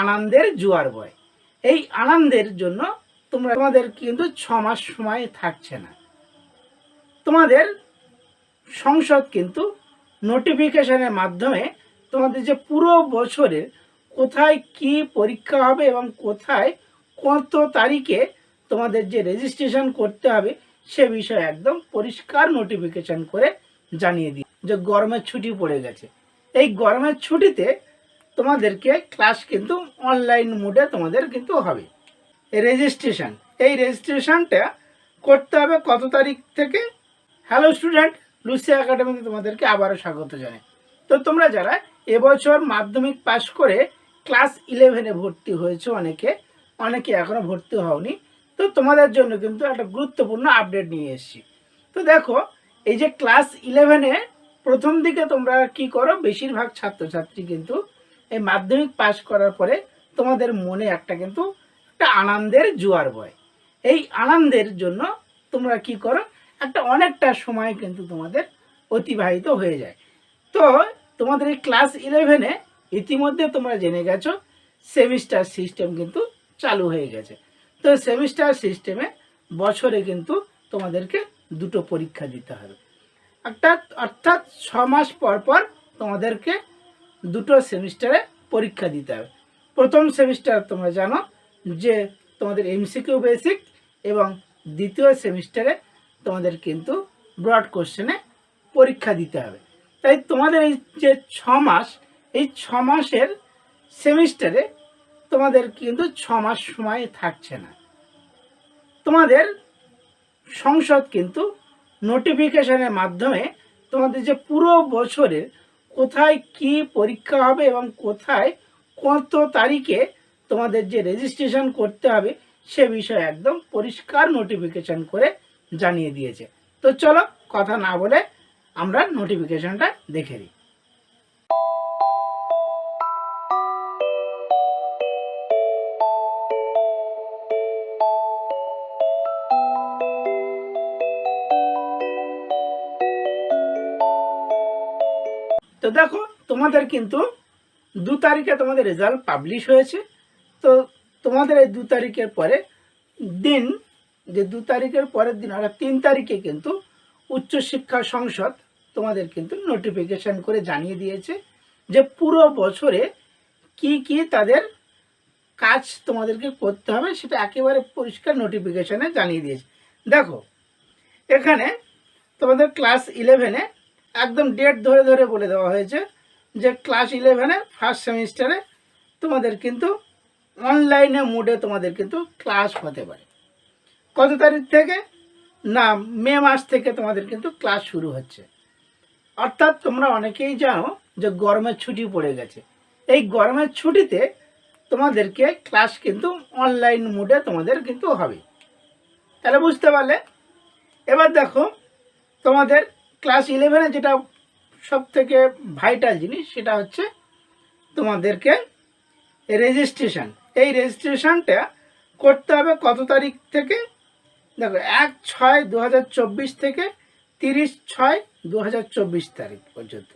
আনন্দের জোয়ার বয়। এই আনন্দের জন্য তোমরা, তোমাদের কিন্তু ছ মাস সময় থাকছে না। তোমাদের সংসদ কিন্তু নোটিফিকেশনের মাধ্যমে তোমাদের যে পুরো বছরের কোথায় কি পরীক্ষা হবে এবং কোথায় কত তারিখে তোমাদের যে রেজিস্ট্রেশন করতে হবে, সে বিষয়ে একদম পরিষ্কার নোটিফিকেশন করে জানিয়ে দিই যে গরমের ছুটি পড়ে গেছে। এই গরমের ছুটিতে তোমাদেরকে ক্লাস কিন্তু অনলাইন মোডে তোমাদের কিন্তু হবে। রেজিস্ট্রেশন এই রেজিস্ট্রেশনটা করতে হবে কত তারিখ থেকে? হ্যালো স্টুডেন্ট লুসি একাডেমিতে তোমাদেরকে আবারও স্বাগত জানাই। তো তোমরা যারা এবছর মাধ্যমিক পাশ করে ক্লাস ইলেভেনে ভর্তি হয়েছে অনেকে অনেকে এখনও ভর্তি হওনি, তো তোমাদের জন্য কিন্তু একটা গুরুত্বপূর্ণ আপডেট নিয়ে এসেছি। তো দেখো, এই যে ক্লাস ইলেভেনে প্রথম দিকে তোমরা কি করো? বেশিরভাগ ছাত্রছাত্রী কিন্তু এই মাধ্যমিক পাশ করার পরে তোমাদের মনে একটা কিন্তু একটা আনন্দের জোয়ার বয়। এই আনন্দের জন্য তোমরা কি করো, একটা অনেকটা সময় কিন্তু তোমাদের অতিবাহিত হয়ে যায়। তো তোমাদের এই ক্লাস ইলেভেনে ইতিমধ্যে তোমরা জেনে গেছো, সেমিস্টার সিস্টেম কিন্তু চালু হয়ে গেছে। তো সেমিস্টার সিস্টেমে বছরে কিন্তু তোমাদেরকে দুটো পরীক্ষা দিতে হবে। অর্থাৎ অর্থাৎ ছ মাস পর পর তোমাদেরকে দুটো সেমিস্টারে পরীক্ষা দিতে হবে। প্রথম সেমিস্টার তোমরা জানো যে তোমাদের এমসিকিউ বেসিক এবং দ্বিতীয় সেমিস্টারে তোমাদের কিন্তু ব্রড কোশ্চেনে পরীক্ষা দিতে হবে। তাই তোমাদের এই যে ছ মাস, এই ছ মাসের সেমিস্টারে তোমাদের কিন্তু ছ মাস সময় থাকছে না। তোমাদের সংসদ কিন্তু নোটিফিকেশনের মাধ্যমে তোমাদের যে পুরো বছরের কোথায় কি পরীক্ষা হবে এবং কোথায় কত তারিখে তোমাদের যে রেজিস্ট্রেশন করতে হবে সে বিষয়ে একদম পরিষ্কার নোটিফিকেশন করে জানিয়ে দিয়েছে। তো চলো কথা না বলে আমরা নোটিফিকেশনটা দেখে নিই। তো দেখো, তোমাদের কিন্তু দু তারিখে তোমাদের রেজাল্ট পাবলিশ হয়েছে। তো তোমাদের এই দু তারিখের পরে দিন, যে দু তারিখের পরের দিন অর্থাৎ তিন তারিখে কিন্তু উচ্চশিক্ষা সংসদ তোমাদের কিন্তু নোটিফিকেশান করে জানিয়ে দিয়েছে যে পুরো বছরে কি কি তাদের কাজ তোমাদেরকে করতে হবে, সেটা একেবারে পরিষ্কার নোটিফিকেশানে জানিয়ে দিয়েছে। দেখো, এখানে তোমাদের ক্লাস ইলেভেনে একদম ডেট ধরে ধরে বলে দেওয়া হয়েছে যে ক্লাস ইলেভেনে ফার্স্ট সেমিস্টারে তোমাদের কিন্তু অনলাইনে মোডে তোমাদের কিন্তু ক্লাস হতে পারে। কত তারিখ থেকে? না, মে মাস থেকে তোমাদের কিন্তু ক্লাস শুরু হচ্ছে। অর্থাৎ তোমরা অনেকেই জানো যে গরমের ছুটি পড়ে গেছে। এই গরমের ছুটিতে তোমাদেরকে ক্লাস কিন্তু অনলাইন মোডে তোমাদের কিন্তু হবে। তাহলে বুঝতে পারলে? এবার দেখো তোমাদের ক্লাস ইলেভেনে যেটা সব থেকে ভাইটাল জিনিস সেটা হচ্ছে তোমাদেরকে রেজিস্ট্রেশন এই রেজিস্ট্রেশনটা করতে হবে কত তারিখ থেকে? দেখো, এক ছয় দু থেকে তিরিশ ছয় দু তারিখ পর্যন্ত।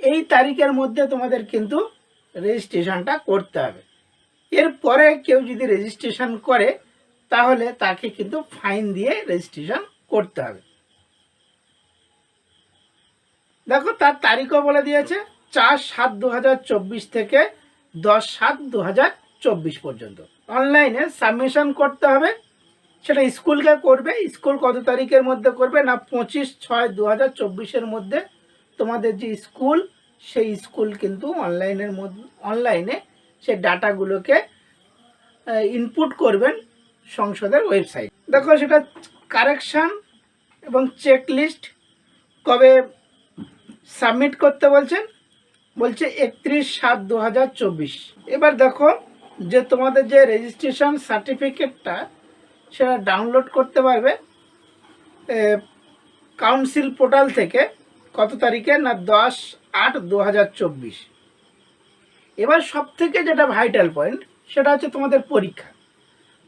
এই তারিখের মধ্যে তোমাদের কিন্তু রেজিস্ট্রেশনটা করতে হবে। এরপরে কেউ যদি রেজিস্ট্রেশন করে, তাহলে তাকে কিন্তু ফাইন দিয়ে রেজিস্ট্রেশন করতে হবে। দেখো, তার তারিখও বলে দিয়েছে, চার সাত দু থেকে দশ সাত দু পর্যন্ত। অনলাইনে সাবমিশন করতে হবে, সেটা স্কুলকে করবে, স্কুল কত তারিখের মধ্যে করবে না পঁচিশ ছয় দু হাজার মধ্যে তোমাদের যে স্কুল, সেই স্কুল কিন্তু অনলাইনের মধ্যে, অনলাইনে সেই ডাটাগুলোকে ইনপুট করবেন সংসদের ওয়েবসাইট দেখো, সেটা কারেকশান এবং চেক লিস্ট কবে সাবমিট করতে বলছেন? বলছে একত্রিশ সাত দু এবার দেখো যে তোমাদের যে রেজিস্ট্রেশন সার্টিফিকেটটা সেটা ডাউনলোড করতে পারবে কাউন্সিল পোর্টাল থেকে কত তারিখে? না, দশ আট দু এবার সব থেকে যেটা ভাইটাল পয়েন্ট সেটা হচ্ছে তোমাদের পরীক্ষা।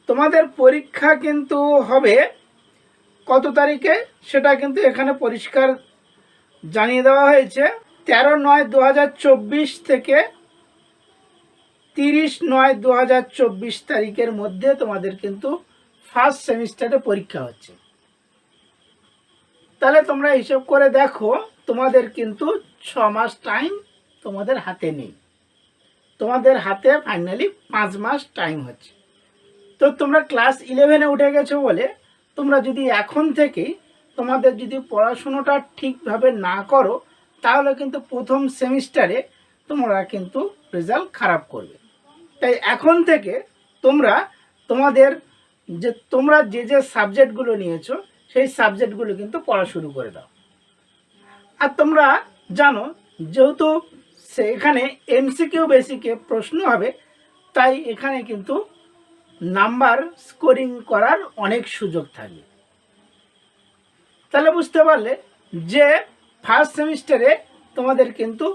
তোমাদের পরীক্ষা কিন্তু হবে কত তারিখে? সেটা কিন্তু এখানে পরিষ্কার জানিয়ে দেওয়া হয়েছে। তেরো নয় দু থেকে তিরিশ নয় দু তারিখের মধ্যে তোমাদের কিন্তু ফার্স্ট সেমিস্টারে পরীক্ষা হচ্ছে। তাহলে তোমরা হিসাব করে দেখো, তোমাদের কিন্তু ছ মাস টাইম তোমাদের হাতে নেই। তোমাদের হাতে ফাইনালি পাঁচ মাস টাইম হচ্ছে। তো তোমরা ক্লাস ইলেভেনে উঠে গেছো বলে তোমরা যদি এখন থেকেই তোমাদের যদি পড়াশুনোটা ঠিকভাবে না করো, তাহলে কিন্তু প্রথম সেমিস্টারে তোমরা কিন্তু রেজাল্ট খারাপ করবে। তাই এখন থেকে তোমরা তোমাদের যে, তোমরা যে যে সাবজেক্টগুলো নিয়েছো, সেই সাবজেক্টগুলো কিন্তু পড়া শুরু করে দাও। আর তোমরা জানো, যেহেতু সে এখানে এমসিকিউ বেসিকে প্রশ্ন হবে, তাই এখানে কিন্তু নাম্বার স্কোরিং করার অনেক সুযোগ থাকে। তাহলে বুঝতে পারলে যে ফার্স্ট সেমিস্টারে তোমাদের কিন্তু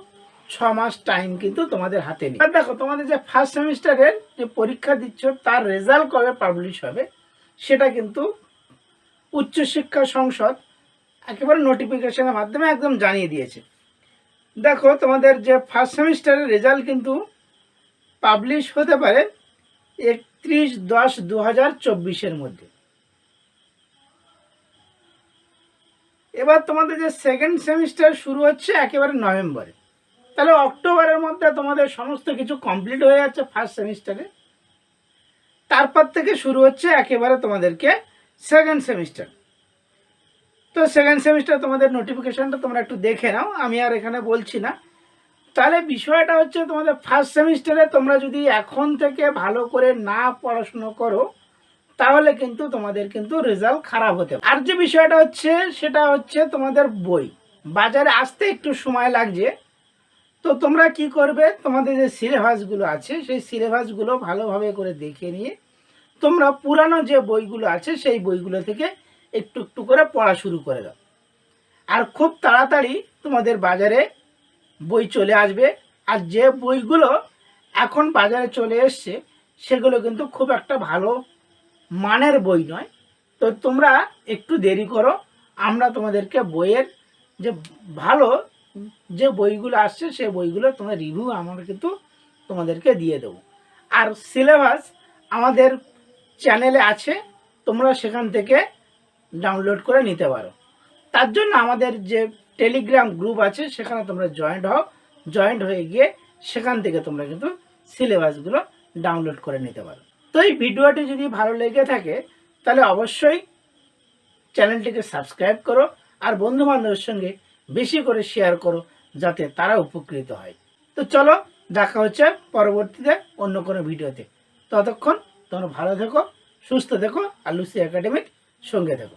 ছ মাস টাইম কিন্তু তোমাদের হাতে নেই। আর দেখো, তোমাদের যে ফার্স্ট সেমিস্টারের যে পরীক্ষা দিচ্ছ, তার রেজাল্ট কবে পাবলিশ হবে, সেটা কিন্তু উচ্চশিক্ষা সংসদ একেবারে নোটিফিকেশনের মাধ্যমে একদম জানিয়ে দিয়েছে। দেখো, তোমাদের যে ফার্স্ট সেমিস্টারের রেজাল্ট কিন্তু পাবলিশ হতে পারে একত্রিশ দশ দু হাজার চব্বিশের মধ্যে। এবার তোমাদের যে সেকেন্ড সেমিস্টার শুরু হচ্ছে একেবারে নভেম্বরে। তাহলে অক্টোবরের মধ্যে তোমাদের সমস্ত কিছু কমপ্লিট হয়ে যাচ্ছে ফার্স্ট সেমিস্টারে তারপর থেকে শুরু হচ্ছে একেবারে তোমাদেরকে সেকেন্ড সেমিস্টার তো সেকেন্ড সেমিস্টার তোমাদের নোটিফিকেশানটা তোমরা একটু দেখে নাও। আমি আর এখানে বলছি না। তাহলে বিষয়টা হচ্ছে তোমাদের ফার্স্ট সেমিস্টারে তোমরা যদি এখন থেকে ভালো করে না পড়াশুনো করো, তাহলে কিন্তু তোমাদের কিন্তু রেজাল্ট খারাপ হতে আর যে বিষয়টা হচ্ছে, সেটা হচ্ছে তোমাদের বই। বাজারে আসতে একটু সময় লাগছে। তো তোমরা কি করবে? তোমাদের যে সিলেবাসগুলো আছে, সেই সিলেবাসগুলো ভালোভাবে করে দেখে নিয়ে তোমরা পুরানো যে বইগুলো আছে, সেই বইগুলো থেকে একটু একটু করে পড়া শুরু করে দাও। আর খুব তাড়াতাড়ি তোমাদের বাজারে বই চলে আসবে। আর যে বইগুলো এখন বাজারে চলে এসছে, সেগুলো কিন্তু খুব একটা ভালো মানের বই নয়। তো তোমরা একটু দেরি করো, আমরা তোমাদেরকে বইয়ের যে ভালো যে বইগুলো আসছে, সে বইগুলো তোমরা রিভিউ আমরা কিন্তু তোমাদেরকে দিয়ে দেবো। আর সিলেবাস আমাদের চ্যানেলে আছে, তোমরা সেখান থেকে ডাউনলোড করে নিতে পারো। তার জন্য আমাদের যে টেলিগ্রাম গ্রুপ আছে, সেখানে তোমরা জয়েন্ট হও। জয়েন্ট হয়ে গিয়ে সেখান থেকে তোমরা কিন্তু সিলেবাসগুলো ডাউনলোড করে নিতে পারো। তো এই ভিডিওটি যদি ভালো লেগে থাকে, তাহলে অবশ্যই চ্যানেলটিকে সাবস্ক্রাইব করো আর বন্ধু বান্ধবের সঙ্গে বেশি করে শেয়ার করো, যাতে তারা উপকৃত হয়। তো চলো, দেখা হচ্ছে পরবর্তীতে অন্য কোনো ভিডিওতে। ততক্ষণ তোমরা ভালো থেকো, সুস্থ থেকো আর লুসি একাডেমির সঙ্গে থেকো।